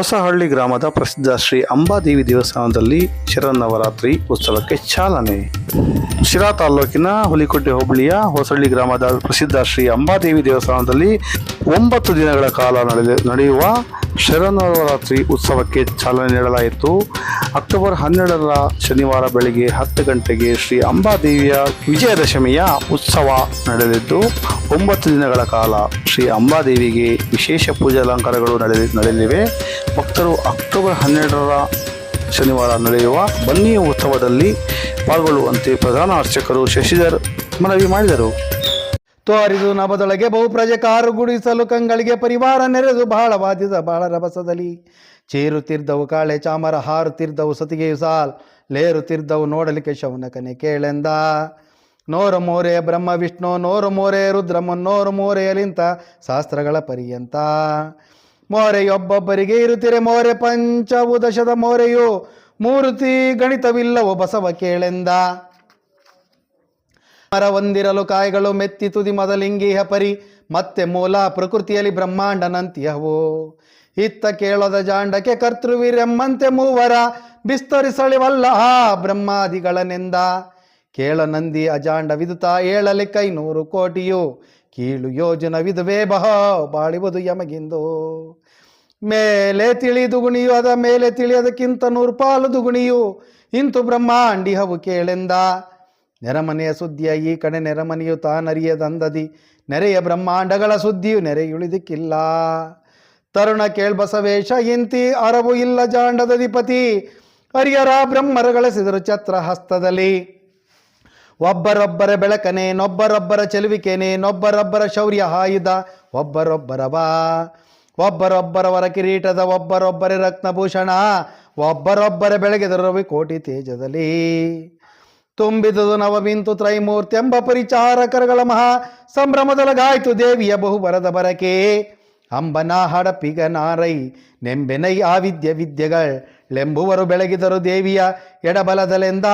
ಹೊಸಹಳ್ಳಿ ಗ್ರಾಮದ ಪ್ರಸಿದ್ಧ ಶ್ರೀ ಅಂಬಾದೇವಿ ದೇವಸ್ಥಾನದಲ್ಲಿ ಶರನ್ನವರಾತ್ರಿ ಉತ್ಸವಕ್ಕೆ ಚಾಲನೆ. ಶಿರಾ ತಾಲೂಕಿನ ಹುಲಿಕೋಟೆ ಹೋಬಳಿಯ ಹೊಸಹಳ್ಳಿ ಗ್ರಾಮದ ಪ್ರಸಿದ್ಧ ಶ್ರೀ ಅಂಬಾದೇವಿ ದೇವಸ್ಥಾನದಲ್ಲಿ ಒಂಬತ್ತು ದಿನಗಳ ಕಾಲ ನಡೆಯುವ ಶರನ್ನವರಾತ್ರಿ ಉತ್ಸವಕ್ಕೆ ಚಾಲನೆ ನೀಡಲಾಯಿತು. ಅಕ್ಟೋಬರ್ ಹನ್ನೆರಡರ ಶನಿವಾರ ಬೆಳಗ್ಗೆ ಹತ್ತು ಗಂಟೆಗೆ ಶ್ರೀ ಅಂಬಾದೇವಿಯ ವಿಜಯದಶಮಿಯ ಉತ್ಸವ ನಡೆದಿದ್ದು ಒಂಬತ್ತು ದಿನಗಳ ಕಾಲ ಶ್ರೀ ಅಂಬಾದೇವಿಗೆ ವಿಶೇಷ ಪೂಜಾ ಅಲಂಕಾರಗಳು ನಡೆದ ನಡೆಯಲಿವೆ. ಭಕ್ತರು ಅಕ್ಟೋಬರ್ ಹನ್ನೆರಡರ ಶನಿವಾರ ನಡೆಯುವ ಬನ್ನಿ ಉತ್ಸವದಲ್ಲಿ ಪಾಲ್ಗೊಳ್ಳುವಂತೆ ಪ್ರಧಾನ ಅರ್ಚಕರು ಶಶಿಧರ್ ಮನವಿ ಮಾಡಿದರು. ತೋರಿದು ನಭದೊಳಗೆ ಬಹುಪ್ರಜೆ ಕಾರು ಗುಡಿಸಲು ಕಂಗಳಿಗೆ ಪರಿವಾರ ನೆರೆದು ಬಹಳ ಬಾಧಿತ ಬಹಳ ರಭಸದಲ್ಲಿ. ಚೇರುತ್ತಿರ್ದವು ಕಾಳೆ ಚಾಮರ, ಹಾರುತ್ತಿರ್ದವು ಸತಿಗೆಯು ಸಾಲ್, ಲೇರುತ್ತಿರ್ದವು ನೋಡಲಿಕ್ಕೆ ಶೌನಕನೆ ಕೇಳೆಂದ. ನೋರ ಮೋರೆ ಬ್ರಹ್ಮ ವಿಷ್ಣು, ನೋರು ಮೋರೆ ರುದ್ರ ಮುನ್ನೋರು ಮೋರೆಯಲಿಂತ ಶಾಸ್ತ್ರಗಳ ಪರ್ಯಂತ. ಮೋರೆಯೊಬ್ಬೊಬ್ಬರಿಗೆ ಇರುತ್ತಿರೆ ಮೋರೆ ಪಂಚವು ದಶದ ಮೋರೆಯು, ಮೂರ್ತಿ ಗಣಿತವಿಲ್ಲವೋ ಬಸವ ಕೇಳೆಂದ. ಮರ ಹೊಂದಿರಲು ಕಾಯಿಗಳು ಮೆತ್ತಿ ತುದಿ ಮೊದಲಿಂಗಿಹ ಪರಿ ಮತ್ತೆ ಮೂಲ ಪ್ರಕೃತಿಯಲ್ಲಿ ಬ್ರಹ್ಮಾಂಡನಂತಿಯವು ಇತ್ತ ಕೇಳದ ಜಾಂಡಕ್ಕೆ ಕರ್ತೃವಿರೆಮ್ಮಂತೆ ಮೂವರ ಬಿಸ್ತರಿಸಳಿವಲ್ಲ ಬ್ರಹ್ಮಾದಿಗಳನೆಂದ. ಕೇಳ ನಂದಿ ಅಜಾಂಡ ವಿದುತ ಏಳಲಿ ಕೈನೂರು ಕೋಟಿಯು. ಕೀಳು ಯೋಜನವಿದುವೇ ಬಹ, ಬಾಳಿವುದು ಯಮಗಿಂದು. ಮೇಲೆ ತಿಳಿದು ಗುಣಿಯು, ಅದ ಮೇಲೆ ತಿಳಿಯದಕ್ಕಿಂತ ನೂರು ಪಾಲು ದುಗುಣಿಯು ಇಂತು ಬ್ರಹ್ಮಾಂಡಿ ಹವು ಕೇಳೆಂದ. ನೆರಮನೆಯ ಸುದ್ದಿಯ ಈ ಕಡೆ ನೆರಮನೆಯು ತಾನರಿಯದಂದದಿ ನೆರೆಯ ಬ್ರಹ್ಮಾಂಡಗಳ ಸುದ್ದಿಯು ನೆರೆಯುಳಿದಕ್ಕಿಲ್ಲ. ತರುಣ ಕೇಳ್ಬಸವೇಶ, ಇಂತಿ ಅರವು ಇಲ್ಲ ಜಾಂಡದಧಿಪತಿ. ಹರಿಯರ ಬ್ರಹ್ಮರಗಳಿಸಿದರು ಛತ್ರ ಹಸ್ತದಲ್ಲಿ. ಒಬ್ಬರೊಬ್ಬರ ಬೆಳಕನೆ, ನೊಬ್ಬರೊಬ್ಬರ ಚೆಲುವಿಕೆನೆ, ನೊಬ್ಬರೊಬ್ಬರ ಶೌರ್ಯ ಆಯುಧ ಒಬ್ಬರೊಬ್ಬರವ ಒಬ್ಬರೊಬ್ಬರವರ ಕಿರೀಟದ, ಒಬ್ಬರೊಬ್ಬರ ರತ್ನಭೂಷಣ ಒಬ್ಬರೊಬ್ಬರ ಬೆಳಗಿದ ರವಿ ಕೋಟಿ ತೇಜದಲ್ಲಿ. ತುಂಬಿದುದು ನವಮಿಂತು ತ್ರೈಮೂರ್ತಿ ಎಂಬ ಪರಿಚಾರಕರಗಳ ಮಹಾ ಸಂಭ್ರಮದೊಳಗಾಯ್ತು ದೇವಿಯ ಬಹುಬರದ ಬರಕೆ. ಅಂಬನ ಹಡಪಿಗ ನಾರೈ, ನೆಂಬೆನೈ ಆ ವಿದ್ಯೆ ವಿದ್ಯೆಗಳ್, ಲೆಂಬುವರು ಬೆಳಗಿದರು ದೇವಿಯ ಎಡಬಲದಲೆಂದ.